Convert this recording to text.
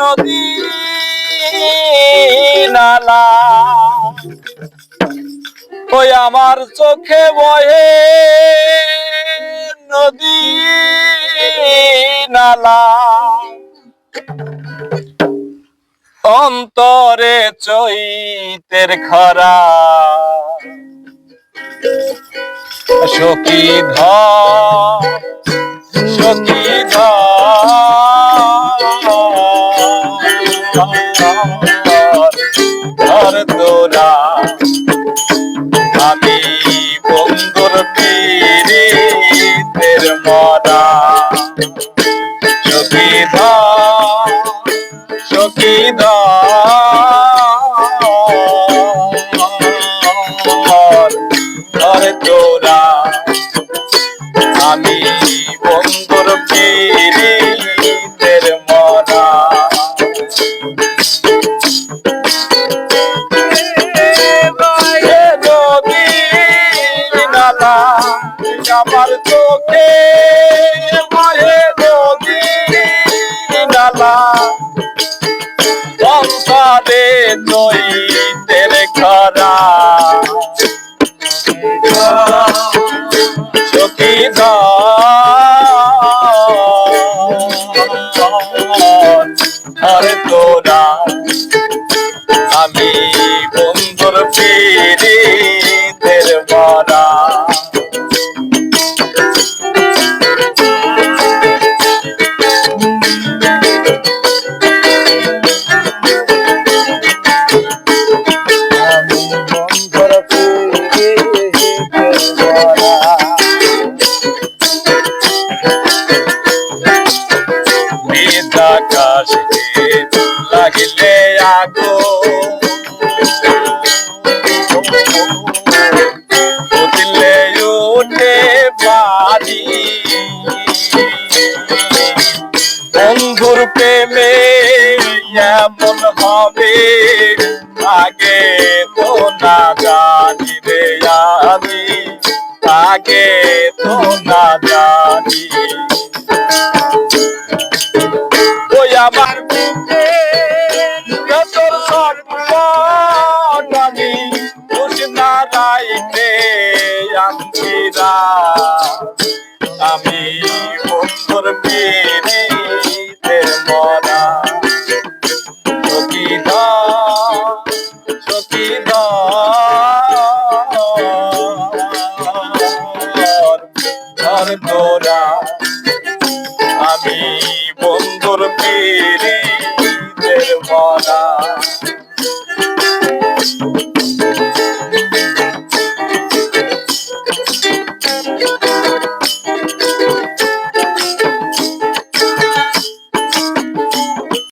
নদী নালা ওই আমার চোখে বহে নদী নালা অন্তরে চৈতের খরা। সখী ধর সখী ধর ধর তোরা আমি বন্ধুর পীড়িতের মরা সখী ধর সখী ধর ধর তোরা আমি বন্ধুর পীড়িতের নালা আমার চোখে বহে নদী নালা। খরা আরে পীড়িতের আকাশে লাগিলে আগো। বন্ধুর প্রেমে এমন হবে। আগে তো না জানি রে আমি। আগে তো না জানি। ওই আমার আমি বন্ধুর পিড়িতে আমি